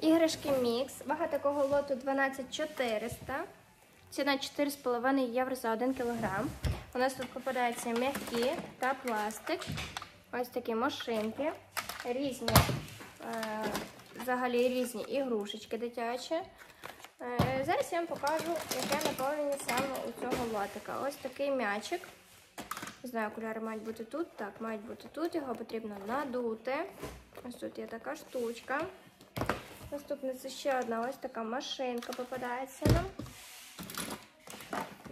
Іграшки Мікс. Вага такого лоту 12400. Ціна 4,5 євро за 1 кг. У нас тут попадаються м'які та пластик. Ось такі машинки. Різні, е, взагалі різні ігрушечки дитячі. Е, зараз я вам покажу, яке наповнення саме у цього лотика. Ось такий м'ячик. Не знаю, окуляри мають бути тут. Так, мають бути тут. Його потрібно надути. Ось тут є така штучка. Наступне це ще одна ось така машинка попадається нам.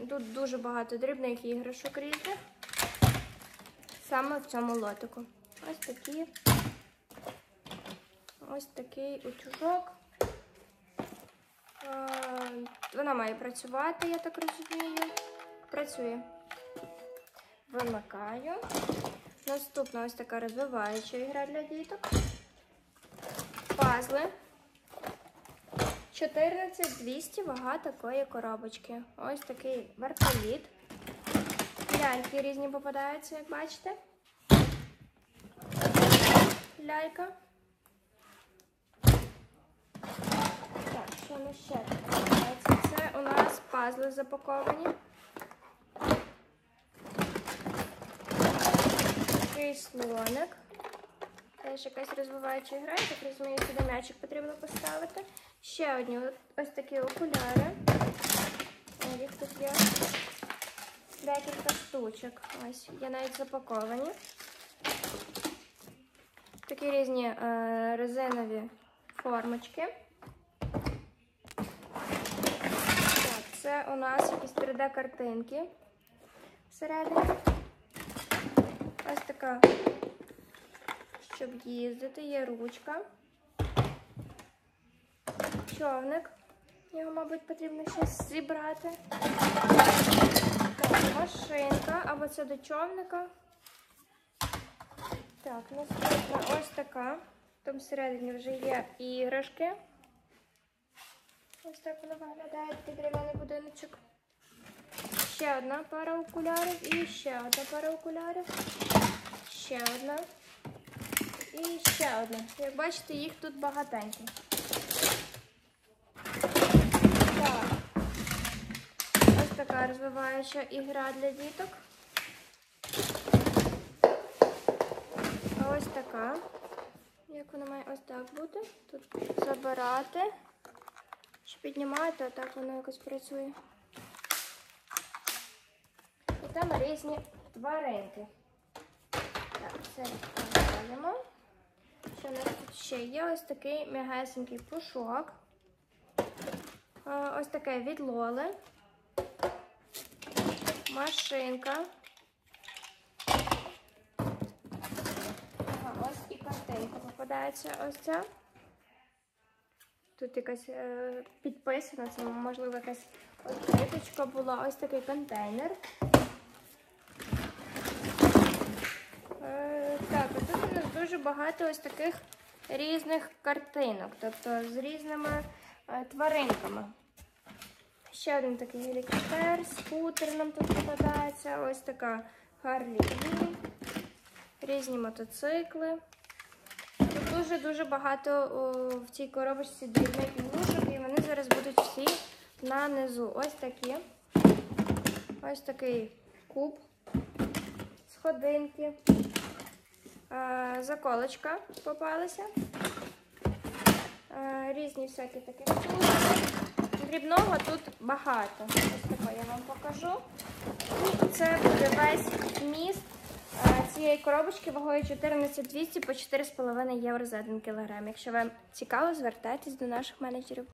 Тут дуже багато дрібних іграшок різних. Саме в цьому лотику. Ось такі. Ось такий утюжок. Е, Вона має працювати, я так розумію. Працює. Вимикаю. Наступна ось така розвиваюча ігра для діток. Пазли. 14200 вага такої коробочки. Ось такий вертоліт. Ляльки різні попадаються, як бачите. Лялька. Так, що ми ще попадається? Це у нас пазли запаковані. Такий слоник. Теж якась розвиваюча гра, я так розумію, сюди м'ячик потрібно поставити. Ще одні ось такі окуляри. Їх тут є декілька штучок. Ось, є навіть запаковані. Такі різні е, резинові формочки. Так, це у нас якісь 3D-картинки всередині. Ось така щоб їздити, є ручка, човник. Його, мабуть, потрібно щось зібрати. Так, машинка, або це до човника. Так, наступна ось така. Там всередині вже є іграшки. Ось так воно виглядає такий дерев'яний будиночок. Ще одна пара окулярів і ще одна пара окулярів. Ще одна. І ще одна. Як бачите, їх тут багатенько. Так. Ось така розвиваюча ігра для діток. Ось така. Як вона має ось так бути? Тут забирати. Чи піднімаєте, а так воно якось працює. І там різні тваринки. Так, відкриваємо. У нас тут ще є? Ось такий м'ягесенький пушок. Ось таке від Лоли. Машинка. Ось і картинка попадається ось ця. Тут якась е, підписана, це можливо якась відкриточка була. Ось такий контейнер. Е, так, а тут у нас дуже багато ось таких різних картинок, тобто з різними е, тваринками. Ще один такий гелікоптер, скутер нам тут попадається, ось така Харлі Квін, різні мотоцикли. Тут дуже-дуже багато о, в цій коробочці дрібних ігрушок, і вони зараз будуть всі на низу. Ось такі. Ось такий куб, сходинки. Е, заколочка попалася. Е, різні всякі такі штуки. Дрібного тут багато. Ось таке я вам покажу. І це буде весь вміст е, цієї коробочки вагою 14200 по 4,5 євро за 1 кг. Якщо вам цікаво, звертайтесь до наших менеджерів.